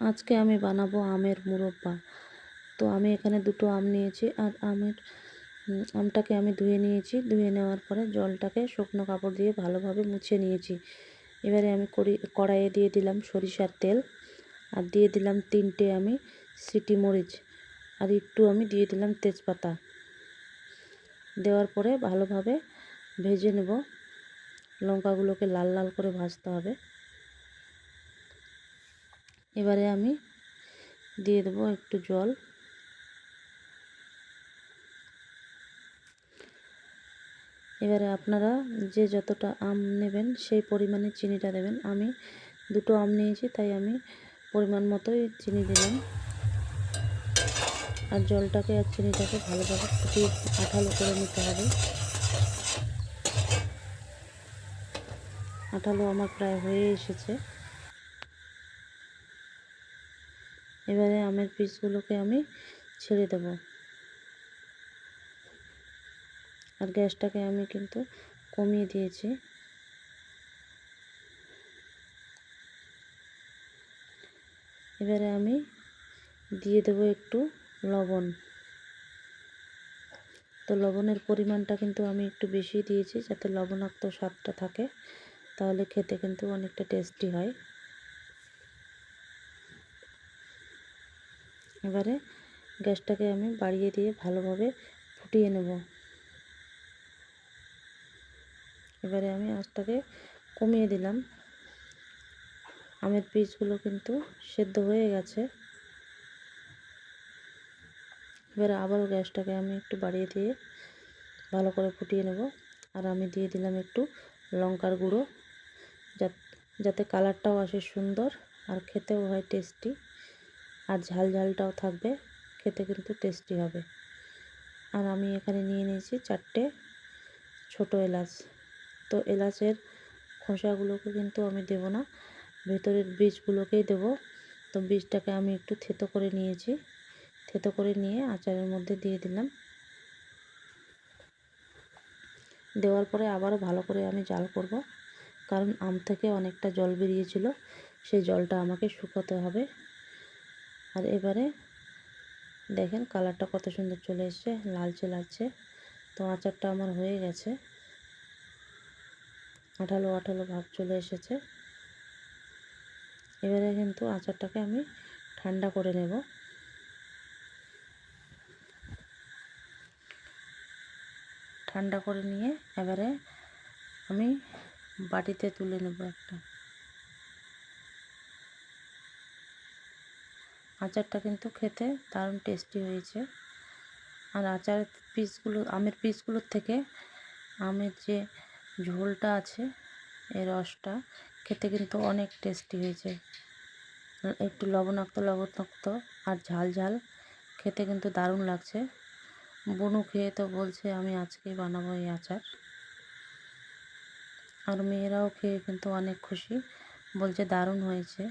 আজকে আমি বানাবো আমের মুরব্বা। তো আমি এখানে দুটো আম নিয়েছি আর আমের আমটাকে আমি ধুয়ে নিয়েছি। ধুয়ে নেওয়ার পরে জলটাকে শুকনো কাপড় দিয়ে ভালোভাবে মুছে নিয়েছি। এবারে আমি কড়ি কড়াইয়ে দিয়ে দিলাম সরিষার তেল আর দিয়ে দিলাম তিনটে আমি সিটি মরিচ আর একটু আমি দিয়ে দিলাম তেজপাতা। দেওয়ার পরে ভালোভাবে ভেজে নেব। লঙ্কাগুলোকে লাল লাল করে ভাজতে হবে। এবারে আমি দিয়ে দেবো একটু জল। এবারে আপনারা যে যতটা আম নেবেন, সেই পরিমাণে চিনিটা দেবেন। আমি দুটো আম নিয়েছি, তাই আমি পরিমাণ মতোই চিনি দিলাম। আর জলটাকে আর চিনিটাকে ভালোভাবে ফুটিয়ে আঠালো করে নিতে হবে। আঠালো আমার প্রায় হয়ে এসেছে। এবারে আমের পিসগুলোকে আমি ছেড়ে দেব। আর গ্যাসটাকে আমি কিন্তু কমিয়ে দিয়েছি। এবারে আমি দিয়ে দেব একটু লবণ। তো লবণের পরিমাণটা কিন্তু আমি একটু বেশি দিয়েছি যাতে লবণাক্ত স্বাদটা থাকে, তাহলে খেতে কিন্তু অনেকটা টেস্টি হয়। এবারে গ্যাসটাকে আমি বাড়িয়ে দিয়ে ভালোভাবে ফুটিয়ে নেব। এবারে আমি আঁচটাকে কমিয়ে দিলাম। আমের পিসগুলো কিন্তু সেদ্ধ হয়ে গেছে। এবারে আবারও গ্যাসটাকে আমি একটু বাড়িয়ে দিয়ে ভালো করে ফুটিয়ে নেব। আর আমি দিয়ে দিলাম একটু লঙ্কার গুঁড়ো। যাতে কালারটাও আসে সুন্দর আর খেতেও হয় টেস্টি। আর ঝাল ঝালটাও থাকবে, খেতে কিন্তু টেস্টি হবে। আর আমি এখানে নিয়ে নিয়েছি চারটে ছোট এলাচ। তো এলাচের খোসাগুলোকে কিন্তু আমি দেব না, ভেতরের বীজগুলোকেই দেব। তো বীজটাকে আমি একটু থেতো করে নিয়েছি। থেতো করে নিয়ে আচারের মধ্যে দিয়ে দিলাম। দেওয়ার পরে আবারও ভালো করে আমি জাল করব, কারণ আম থেকে অনেকটা জল বেরিয়েছিল। সেই জলটা আমাকে শুকোতে হবে। আর এবারে দেখেন কালারটা কত সুন্দর চলে এসছে, লালচে লালচে তো আচারটা আমার হয়ে গেছে। আঠালো আঠালো ভাব চলে এসেছে। এবারে কিন্তু আচারটাকে আমি ঠান্ডা করে নেব। ঠান্ডা করে নিয়ে এবারে আমি বাটিতে তুলে নেব একটা। আচারটা কিন্তু খেতে দারুণ টেস্টি হয়েছে। আর আচার পিসগুলো আমের পিসগুলোর থেকে আমের যে ঝোলটা আছে এই রসটা খেতে কিন্তু অনেক টেস্টি হয়েছে। একটু লবণাক্ত লবণাক্ত আর ঝাল ঝাল খেতে কিন্তু দারুণ লাগছে। বনু খেয়ে তো বলছে, আমি আজকেই বানাবো এই আচার। আর মেয়েরাও খেয়ে কিন্তু অনেক খুশি, বলছে দারুণ হয়েছে।